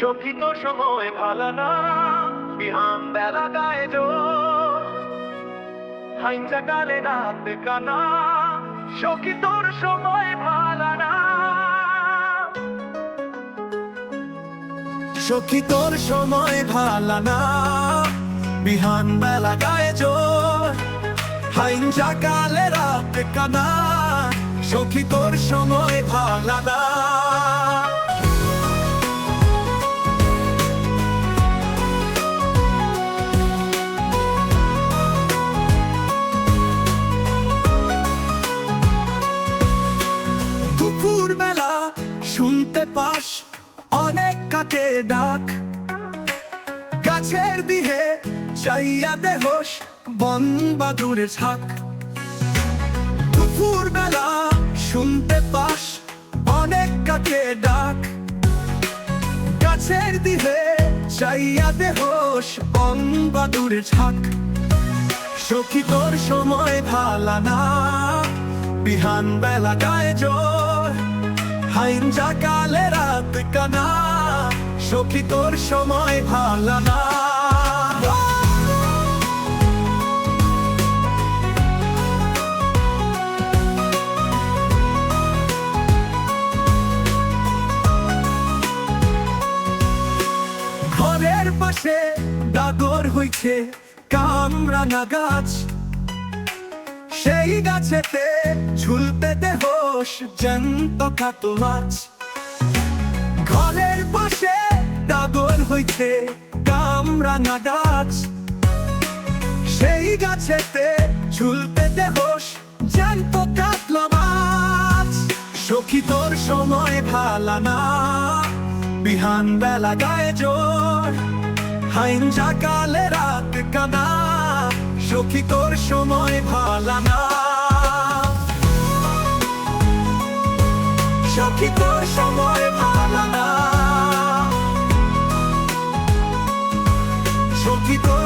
সখী তো সময় ভালো না, বিহান বেলা গায়ে জো হাইঞ্জা কালে রাত কানা সখী তোর সময় ভালো না। সখী তোর সময় ভালো না, বিহান বেলা গায়ে জোর। হাইঞ্জা কালে রাত কানা সখী তোর সময় ভালো না। পাস অনেক কাকে ডাক। গাছের দিহে চাইয়া দেহস বন বাদুরের ছাক দুপুর বেলা শুনতে পাস অনেক কাকে ডাক। গাছের দিহে চাইয়া দেহস বন বাদুরের ছাক সখী তোর সময় ভালা না, বিহান বেলা গায়ে জোর হাইন যা কালে রাত কানা সখী তোর সময় ভালা না। ঘরের পাশে ডাগর হইছে কামরাঙা গাছ। সেই গাছেতে ঝুলতে দেহস জ্যান্ত কাতল মাছ। ঘরের পাশে দাগর হইতে কামরাঙা গাছ সেই গাছেতে ঝুলতে দেহস জ্যান্ত কাতলা মাছ। সখী তোর সময় ভালা না বিহান বেলা গায়ে জোর হাইন কালে রাত কানা, সখী তোর সময় ভালা না সখী তোর সময় ভালো we don't